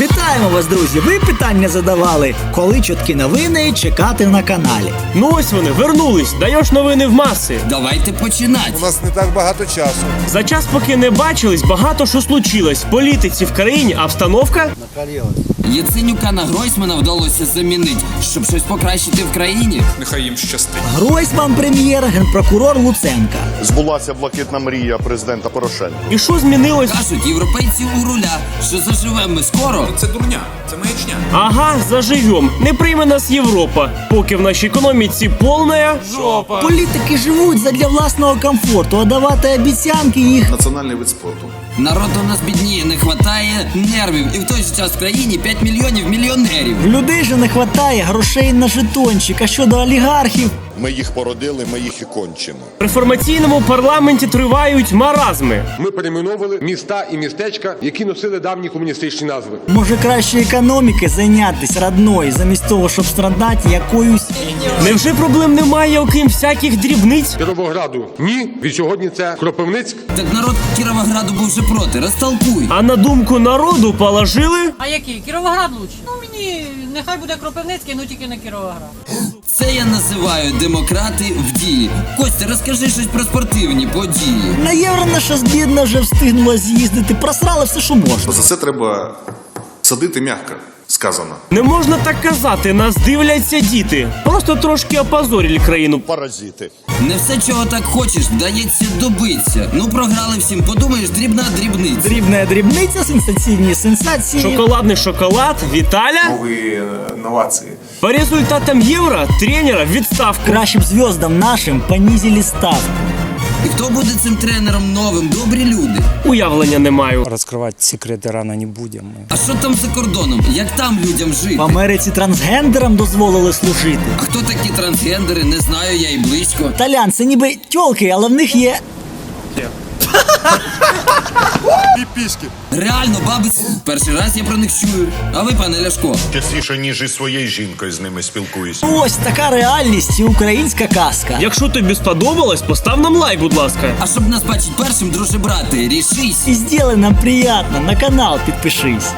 Вітаємо вас, друзі! Ви питання задавали, коли чіткі новини чекати на каналі. Ну ось вони вернулись. Даєш новини в маси. Давайте починати. У нас не так багато часу. За час, поки не бачились, багато що случилось. В політиці в країні, а обстановка Яценюка на Гройсмана вдалося замінити, щоб щось покращити в країні. Нехай їм щастить. Гройсман прем'єр, генпрокурор Луценка. Збулася блакитна мрія президента Порошенка. і що змінилось? Кажуть, європейці у руля, що заживемо ми скоро. Це дурня, це маячня. Ага, заживем. Не прийме нас Європа. Поки в нашій економіці повна жопа. Політики живуть задля власного комфорту, а давати обіцянки їх. Національний вид спорту. Народ у нас бідніє, не хватає нервів. І в той же час в країні 5 мільйонів мільйонерів. В людей же не вистачає грошей на жетончик, а щодо олігархів. Ми їх породили, ми їх і кончимо. В реформаційному парламенті тривають маразми. Ми перейменовували міста і містечка, які носили давні комуністичні назви. Може краще економіки зайнятися родною, замість того, щоб страдати якоюсь. Невже проблем немає, окрім всяких дрібниць? Кіровограду ні. Від сьогодні це Кропивницьк. Так народ Кіровограду був вже проти. Розтолкуй. А на думку народу положили А який? Кіровоград лучше? Ну мені нехай буде Кропивницький, ну тільки не Кіровоград. Це я називаю демократи в дії. Костя, розкажи щось про спортивні події. На євро наша збідна вже встигнула з'їздити, просрала все, що можна. За це треба садити м'яко, сказано. Не можна так казати, нас дивляться діти. Просто трошки опозорили країну. Паразити. Не все, чого так хочеш, вдається добитися. Ну програли всім, подумаєш, дрібна дрібниця. Дрібна дрібниця, сенсаційні сенсації. Шоколадний шоколад, Віталя. Нові новації. По результатам євро тренера відставка відставку. Кращим зв'яздам нашим понизили ставку. І хто буде цим тренером новим? Добрі люди. Уявлення не маю. Раскрывать секреты рано не будем. Мы. А що там за кордоном? Як там людям жити? В Америці трансгендерам дозволили служити. А хто такі трансгендери? Не знаю я й близько. Талян, це ніби тьолки, але в них є. Піпіськи. Реально, баби, перший раз я про них чую. А ви, пане Ляшко, Частіше, ніж із своєю жінкою з ними спілкуюсь. Ось така реальність і українська казка. Якщо тобі сподобалось, постав нам лайк, будь ласка. а щоб нас бачить першим, друже брати, рішись. І сделай нам приємно, на канал підпишись.